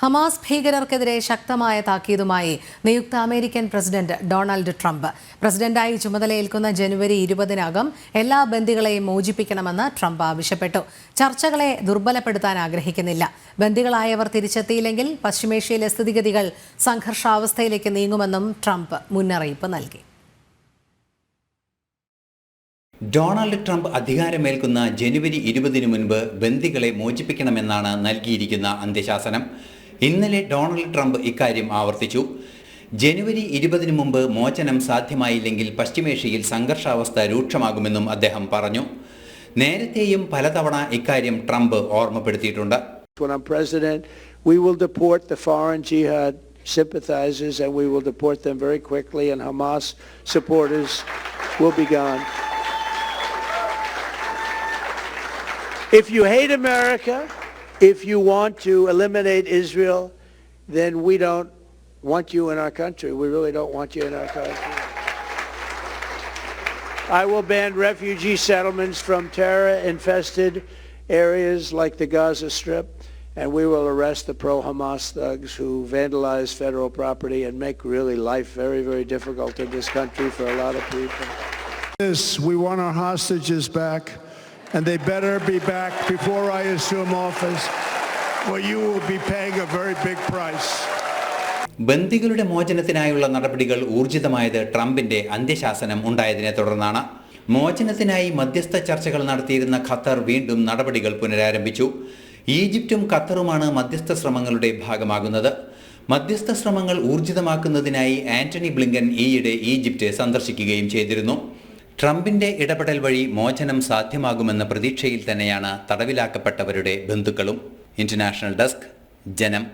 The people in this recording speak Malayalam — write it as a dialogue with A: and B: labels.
A: ഹമാസ് ഭീകരർക്കെതിരെ ശക്തമായ താക്കീതുമായി നിയുക്ത അമേരിക്കൻ പ്രസിഡന്റ് ഡൊണാൾഡ് ട്രംപ്. പ്രസിഡന്റായി ചുമതലയേൽക്കുന്ന ജനുവരി ഇരുപതിനകം എല്ലാ ബന്ദികളെയും മോചിപ്പിക്കണമെന്ന് ട്രംപ് ആവശ്യപ്പെട്ടു. ചർച്ചകളെ ദുർബലപ്പെടുത്താൻ ആഗ്രഹിക്കുന്നില്ല. ബന്ദികളായവർ തിരിച്ചെത്തിയില്ലെങ്കിൽ പശ്ചിമേഷ്യയിലെ സ്ഥിതിഗതികൾ സംഘർഷാവസ്ഥയിലേക്ക് നീങ്ങുമെന്നും ട്രംപ് മുന്നറിയിപ്പ് നൽകി.
B: ഡൊണാൾഡ് ട്രംപ് അധികാരമേൽക്കുന്ന ജനുവരി ഇരുപതിനു മുൻപ് ബന്ദികളെ മോചിപ്പിക്കണമെന്നാണ് നൽകിയിരിക്കുന്ന അന്ത്യശാസനം. ഇന്നലെ ഡൊണാൾഡ് ട്രംപ് ഇക്കാര്യം ആവർത്തിച്ചു ജനുവരി ഇരുപതിന് മുമ്പ് മോചനം സാധ്യമായില്ലെങ്കിൽ പശ്ചിമേഷ്യയിൽ സംഘർഷാവസ്ഥ രൂക്ഷമാകുമെന്നും അദ്ദേഹം പറഞ്ഞു നേരത്തെയും പലതവണ ഇക്കാര്യം ട്രംപ് ഓർമ്മപ്പെടുത്തിയിട്ടുണ്ട്
C: When I'm president, we will deport the foreign jihad sympathizers and we will deport them very quickly and Hamas supporters will be gone. If you hate America, if you want to eliminate Israel, then we don't want you in our country. We really don't want you in our country. I will ban refugee settlements from terror-infested areas like the Gaza Strip, and we will arrest the pro-Hamas thugs who vandalize federal property and make really life very, very difficult in this country for a lot of people.
D: This, we want our hostages back, and they better be back before I assume office, or you will be paying a very big price.
B: ബന്ദികളുടെ മോചനത്തിനായുള്ള നടപടികൾ ഊർജിതമായത് ട്രംപിന്റെ അന്ത്യശാസനം ഉണ്ടായതിനെ തുടർന്നാണ്. മോചനത്തിനായി മധ്യസ്ഥ ചർച്ചകൾ നടത്തിയിരുന്ന ഖത്തർ വീണ്ടും നടപടികൾ പുനരാരംഭിച്ചു. ഈജിപ്തും ഖത്തറുമാണ് മധ്യസ്ഥ ശ്രമങ്ങളുടെ ഭാഗമാകുന്നത്. മധ്യസ്ഥ ശ്രമങ്ങൾ ഊർജിതമാക്കുന്നതിനായി ആന്റണി ബ്ലിങ്കൻ ഈയിടെ ഈജിപ്റ്റ് സന്ദർശിക്കുകയും ചെയ്തിരുന്നു. ട്രംപിന്റെ ഇടപെടൽ വഴി മോചനം സാധ്യമാകുമെന്ന പ്രതീക്ഷയിൽ തന്നെയാണ് തടവിലാക്കപ്പെട്ടവരുടെ ബന്ധുക്കളും. ഇന്റർനാഷണൽ ഡെസ്ക് ജനം.